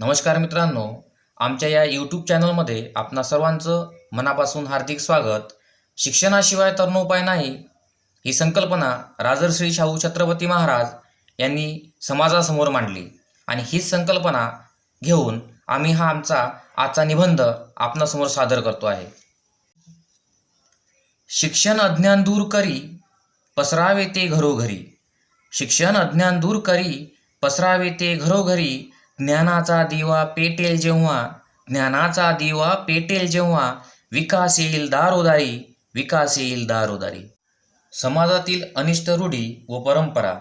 नमस्कार मित्रांनो आमच्या या यूट्यूब चॅनलमध्ये आपणा सर्वांचं मनापासून हार्दिक स्वागत. शिक्षणाशिवाय तरुणोपाय नाही ही संकल्पना राजर्श्री शाहू छत्रपती महाराज यांनी समाजासमोर मांडली आणि हीच संकल्पना घेऊन आम्ही हा आमचा आजचा निबंध आपणासमोर सादर करतो आहे. शिक्षण अज्ञान दूर करी पसरावे ते घरोघरी. शिक्षण अज्ञान दूर करी पसरावे ते घरोघरी ज्ञानाचा दिवा पेटेल जेव्हा ज्ञानाचा दिवा पेटेल जेव्हा विकास येईल दारोदारी विकास येईल दारोदारी. समाजातील अनिष्ट रूढी व परंपरा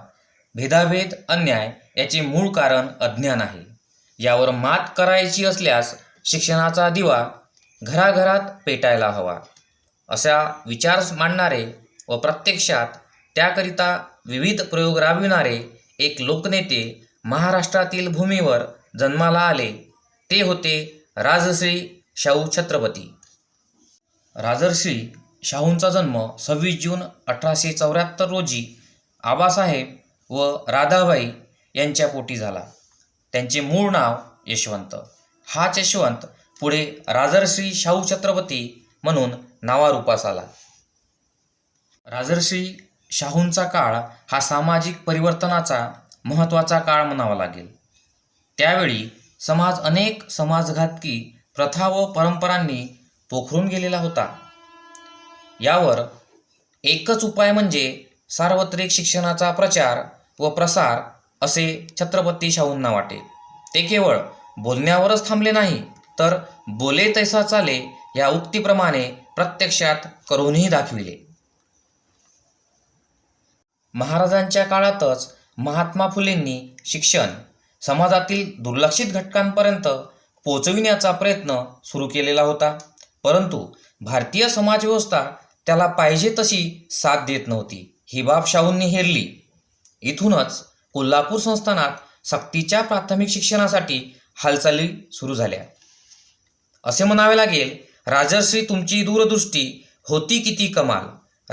भेदाभेद अन्याय याचे मूळ कारण अज्ञान आहे. यावर मात करायची असल्यास शिक्षणाचा दिवा घराघरात पेटायला हवा. अशा विचार मांडणारे व प्रत्यक्षात त्याकरिता विविध प्रयोग राबविणारे एक लोकनेते महाराष्ट्रातील भूमीवर जन्माला आले. ते होते राजश्री शाहू छत्रपती. राजर्षी शाहूंचा जन्म सव्वीस जून अठराशे चौऱ्याहत्तर रोजी आबासाहेब व राधाबाई यांच्या पोटी झाला. त्यांचे मूळ नाव यशवंत. हाच यशवंत पुढे राजर्षी शाहू छत्रपती म्हणून नावारूपास आला. राजर्षी शाहूंचा काळ हा सामाजिक परिवर्तनाचा महत्त्वाचा काळ म्हणावा लागेल. त्यावेळी समाज अनेक समाजघातकी प्रथा व परंपरांनी पोखरून गेलेला होता. यावर एकच उपाय म्हणजे सार्वत्रिक शिक्षणाचा प्रचार व प्रसार असे छत्रपती शाहूंना वाटे. ते केवळ बोलण्यावरच थांबले नाही तर बोले तैसा चाले या उक्तीप्रमाणे प्रत्यक्षात करूनही दाखविले. महाराजांच्या काळातच महात्मा फुलेंनी शिक्षण समाजातील दुर्लक्षित घटकांपर्यंत पोचविण्याचा प्रयत्न सुरू केलेला होता. परंतु भारतीय समाजव्यवस्था त्याला पाहिजे तशी साथ देत नव्हती. ही बाब शाहूंनी हेरली. इथूनच कोल्हापूर संस्थानात सक्तीच्या प्राथमिक शिक्षणासाठी हालचाली सुरू झाल्या. असे म्हणावे लागेल राजर्षी तुमची दूरदृष्टी होती किती कमाल.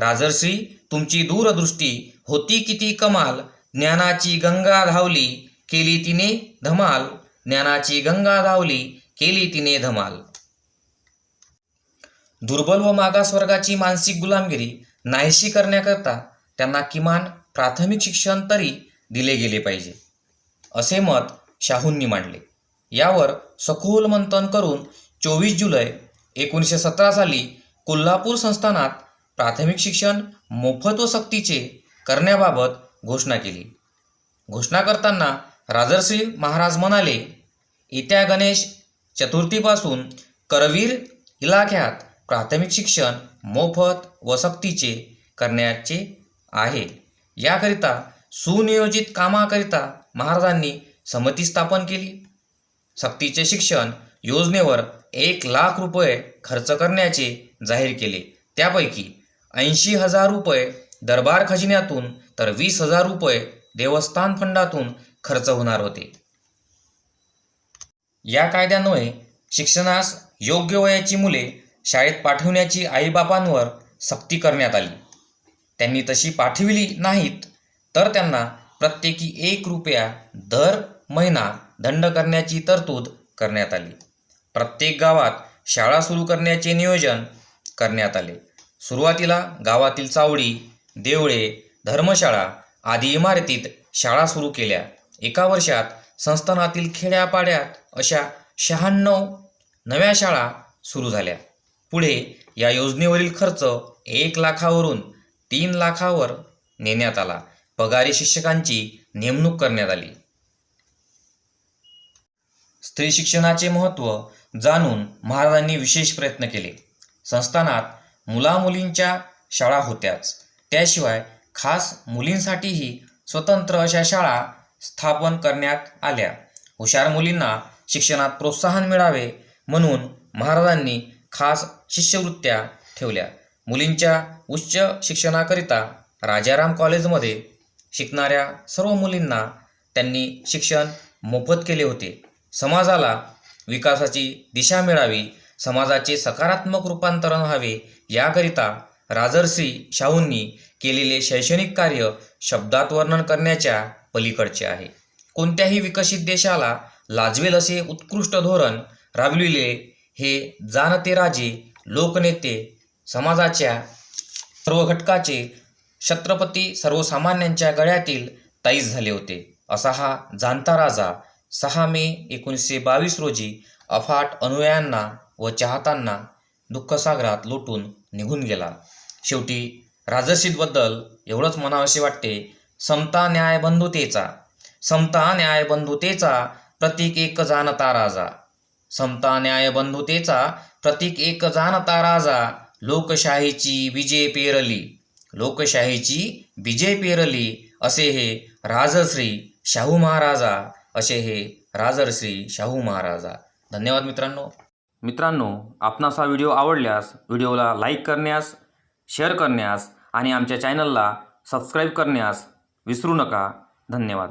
राजर्षी तुमची दूरदृष्टी होती किती कमाल ज्ञानाची गंगा धावली केली तिने धमाल. ज्ञानाची गंगा धावली केली तिने धमाल. दुर्बल व मागासवर्गाची मानसिक गुलामगिरी नाहीशी करण्याकरता त्यांना किमान प्राथमिक शिक्षण तरी दिले गेले पाहिजे असे मत शाहूंनी मांडले. यावर सखोल मंथन करून चोवीस जुलै एकोणीसशे सतरा साली कोल्हापूर संस्थानात प्राथमिक शिक्षण मोफत व सक्तीचे करण्याबाबत घोषणा केली. घोषणा करताना राजर्षी महाराज म्हणाले येत्या गणेश चतुर्थीपासून करवीर इलाख्यात प्राथमिक शिक्षण मोफत व सक्तीचे करण्याचे आहे. याकरिता सुनियोजित कामाकरिता महाराजांनी समिती स्थापन केली. सक्तीचे शिक्षण योजनेवर एक लाख रुपये खर्च करण्याचे जाहीर केले. त्यापैकी ऐंशी हजार रुपये दरबार खजिन्यातून तर वीस हजार रुपये देवस्थान फंडातून खर्च होणार होते. या कायद्यामुळे शिक्षणास योग्य वयाची मुले शाळेत पाठविण्याची आईबापांवर सक्ती करण्यात आली. त्यांनी तशी पाठविली नाहीत तर त्यांना प्रत्येकी एक रुपया दर महिना दंड करण्याची तरतूद करण्यात आली. प्रत्येक गावात शाळा सुरू करण्याचे नियोजन करण्यात आले. सुरुवातीला गावातील चावडी देवळे धर्मशाळा आदी इमारतीत शाळा सुरू केल्या. एका वर्षात संस्थानातील खेड्यापाड्यात अशा शहाण्णव नव्या शाळा सुरू झाल्या. पुढे या योजनेवरील खर्च एक लाखावरून तीन लाखावर नेण्यात आला. पगारी शिक्षकांची नेमणूक करण्यात आली. स्त्री शिक्षणाचे महत्त्व जाणून महाराजांनी विशेष प्रयत्न केले. संस्थानात मुलामुलींच्या शाळा होत्याच. त्याशिवाय खास मुलींसाठीही स्वतंत्र अशा शाळा स्थापन करण्यात आल्या. हुशार मुलींना शिक्षणात प्रोत्साहन मिळावे म्हणून महाराजांनी खास शिष्यवृत्त्या ठेवल्या. मुलींच्या उच्च शिक्षणाकरिता राजाराम कॉलेजमध्ये शिकणाऱ्या सर्व मुलींना त्यांनी शिक्षण मोफत केले होते. समाजाला विकासाची दिशा मिळावी समाजाचे सकारात्मक रूपांतरण व्हावे याकरिता राजर्षी शाहूंनी केलेले शैक्षणिक कार्य शब्दात वर्णन करण्याच्या पलीकडचे आहे. कोणत्याही विकसित देशाला लाजवेल असे उत्कृष्ट धोरण राबविलेले हे जाणते राजे लोकनेते समाजाच्या सर्व घटकाचे छत्रपती सर्वसामान्यांच्या गळ्यातील ताईस झाले होते. असा हा जाणता राजा सहा मे एकोणीसशे बावीस रोजी अफाट अनुयायांना व चाहतांना दुःखसागरात लोटून निघून गेला. शेवटी राजर्षीबद्दल एवढंच म्हणावेसे वाटते समता न्याय बंधुतेचा समता न्याय बंधुतेचा प्रतीक एक जाणता राजा. समता न्याय बंधुतेचा प्रतीक एक जाणता राजा लोकशाहीची विजय पेरली. लोकशाहीची विजय पेरली असे हे राजश्री शाहू महाराजा असे हे राजर्श्री शाहू महाराजा. धन्यवाद मित्रांनो. मित्रांनो आपणास हा व्हिडिओ आवडल्यास व्हिडिओला लाईक करण्यास शेअर करण्यास आणि आमच्या चॅनलला सबस्क्राईब करण्यास विसरू नका. धन्यवाद.